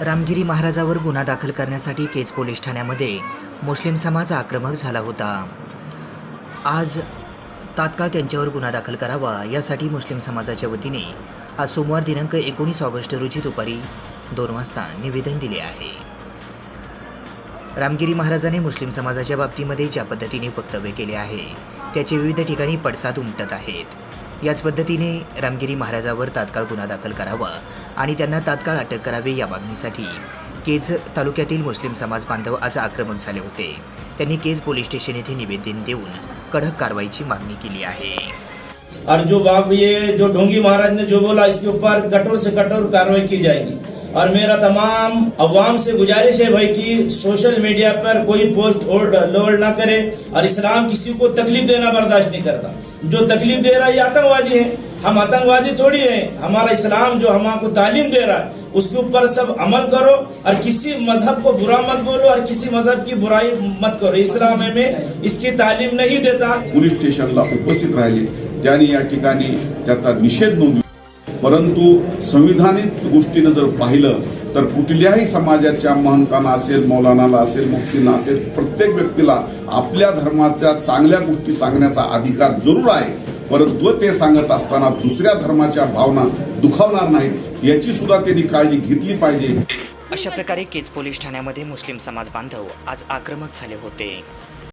रामगिरी महाराजावर गुन्हा दाखल करण्यासाठी केज पोलीस ठाण्यामध्ये मुस्लिम समाज आक्रमक झाला होता. आज तात्काळ त्यांच्यावर गुन्हा दाखल करावा यासाठी मुस्लिम समाजाच्या वतीने आज सोमवार दिनांक एकोणीस ऑगस्ट रोजी दुपारी दोन वाजता निवेदन दिले आहे. रामगिरी महाराजाने मुस्लिम समाजाच्या बाबतीमध्ये ज्या पद्धतीने वक्तव्य केले आहे त्याचे विविध ठिकाणी पडसाद उमटत आहेत. याच पद्धतीने रामगिरी महाराजावर तात्काळ गुन्हा दाखल करावा आणि त्यांना तात्काळ अटक करावी या मागणीसाठी केज तालुक्यातील मुस्लिम समाज बांधव आज आक्रमक झाले होते. त्यांनी केज पोलीस स्टेशन येथे निवेदन देऊन कडक कारवाईची मागणी केली आहे. और जो बाब ये जो ढोंगी महाराज ने जो बोला इसके ऊपर कठोर से कठोर कार्रवाई की जाएगी। और मेरा तमाम अवाम से गुजारिश है भाई कि सोशल मीडिया पर कोई पोस्ट होल्ड लोड ना करे और इस्लाम किसी को तकलीफ़ देना बर्दाश्त नहीं करता। जो तकलीफ़ दे रहा है, ये आतंकवादी है। हम आतंकवादी थोड़ी है। हमारा इस्लाम जो हमको तालीम दे रहा है, उसके ऊपर सब अमल करो और किसी मज़हब को बुरा मत बोलो और किसी मज़हब की बुराई मत करो। इस्लाम में इसकी तालीम नहीं देता। पोलीस स्टेशनला उपस्थित राहिले त्यांनी या ठिकाणी निषेध नोंदविला परंतु संविधानिक गोष्टीनं जर पाहिलं तर कुठल्याही समाजाच्या महंतांना असेल मौलानाला असेल मुक्तींना असेल प्रत्येक व्यक्तीला आपल्या धर्माच्या चांगल्या गोष्टी सांगण्याचा अधिकार जरूर आहे. परंतु ते सांगत असताना दुसऱ्या धर्माच्या भावना दुखावणार नाहीत याची सुद्धा त्यांनी काळजी घेतली पाहिजे. अशा प्रकारे केज पोलीस ठाण्यामध्ये मुस्लिम समाज बांधव आज आक्रमक झाले होते.